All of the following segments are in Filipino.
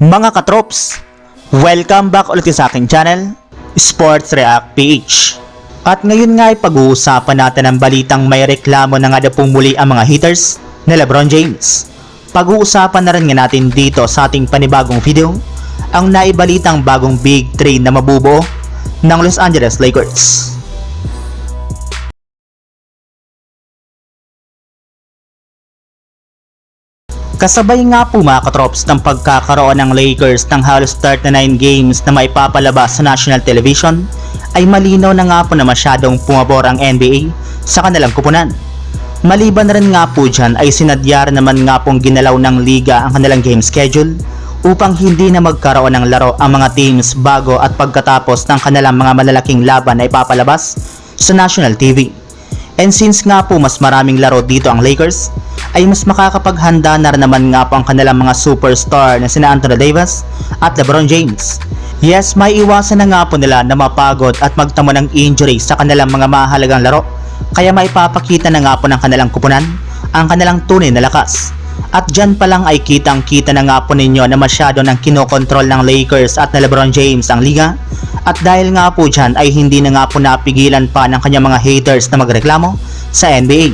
Mga katrops, welcome back ulit sa aking channel, Sports React PH. At ngayon nga ay pag-uusapan natin ang balitang may reklamo na nga daw pong muli ang mga haters na Lebron James. Pag-uusapan na rin nga natin dito sa ating panibagong video, ang naibalitang bagong big trade na mabubuo ng Los Angeles Lakers. Kasabay nga po mga katrops ng pagkakaroon ng Lakers ng halos 39 games na maipapalabas sa national television ay malinaw na nga po na masyadong pumabor ang NBA sa kanilang kupunan. Maliban na rin nga po dyan ay sinadyar naman nga pong ginalaw ng liga ang kanilang game schedule upang hindi na magkaroon ng laro ang mga teams bago at pagkatapos ng kanilang mga malalaking laban na ipapalabas sa national TV. And since nga po mas maraming laro dito ang Lakers, ay mas makakapaghanda na naman nga po ang kanilang mga superstar na sina Anthony Davis at LeBron James. Yes, may iwasan na nga po nila na mapagod at magtamo ng injury sa kanilang mga mahalagang laro. Kaya maipapakita na nga po ng kanilang kupunan ang kanilang tunay na lakas. At dyan pa lang ay kitang kita na nga po ninyo na masyado ng kinokontrol ng Lakers at na Lebron James ang liga. At dahil nga po dyan ay hindi na nga po napigilan pa ng kanyang mga haters na magreklamo sa NBA.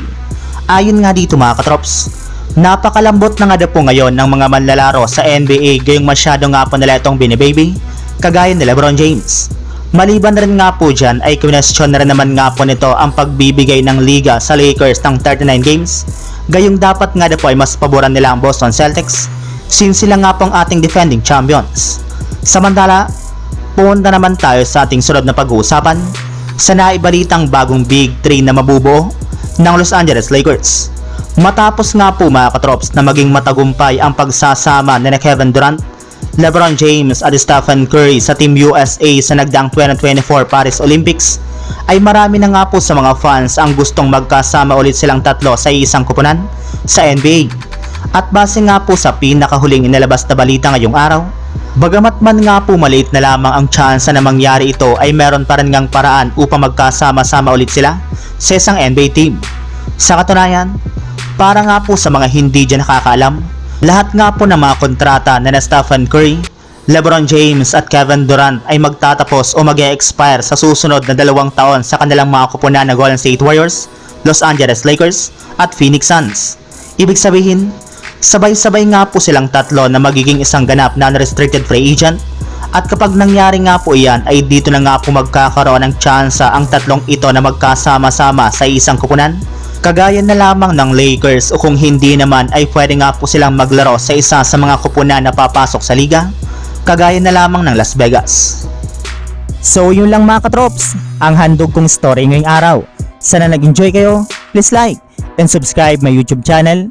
Ayon nga dito mga katrops, napakalambot na nga po ngayon ng mga manlalaro sa NBA gayong masyado nga po nila itong binibaby, kagaya ni Lebron James. Maliban na rin nga po dyan ay question na rin naman nga po nito ang pagbibigay ng liga sa Lakers ng 39 games, gayong dapat nga daw po ay mas paboran nila ang Boston Celtics since sila nga po ang ating defending champions. Samantala, punta naman tayo sa ating sunod na pag-uusapan sa naibalitang bagong Big 3 na mabubuo ng Los Angeles Lakers. Matapos nga po mga katrops na maging matagumpay ang pagsasama ni Kevin Durant, LeBron James at Stephen Curry sa Team USA sa nagdaang 2024 Paris Olympics, ay marami na nga po sa mga fans ang gustong magkasama ulit silang tatlo sa isang kupunan sa NBA. At base nga po sa pinakahuling inilabas na balita ngayong araw, bagamat man nga po maliit na lamang ang tsansa na mangyari ito ay meron pa rin ngang paraan upang magkasama-sama ulit sila sa isang NBA team. Sa katunayan, para nga po sa mga hindi dyan nakakaalam, lahat nga po ng mga kontrata na na Stephen Curry, LeBron James at Kevin Durant ay magtatapos o mag expire sa susunod na dalawang taon sa kanilang mga kupunan na Golden State Warriors, Los Angeles Lakers at Phoenix Suns. Ibig sabihin, sabay-sabay nga po silang tatlo na magiging isang ganap na unrestricted free agent at kapag nangyari nga po iyan ay dito na nga po magkakaroon ng tsansa ang tatlong ito na magkasama-sama sa isang kupunan Kagaya na lamang ng Lakers o kung hindi naman ay pwede nga po silang maglaro sa isa sa mga kupunan na papasok sa liga, kagaya na lamang ng Las Vegas. So yun lang mga katrops, ang handog kong story ngayong araw. Sana nag-enjoy kayo, please like and subscribe my YouTube channel,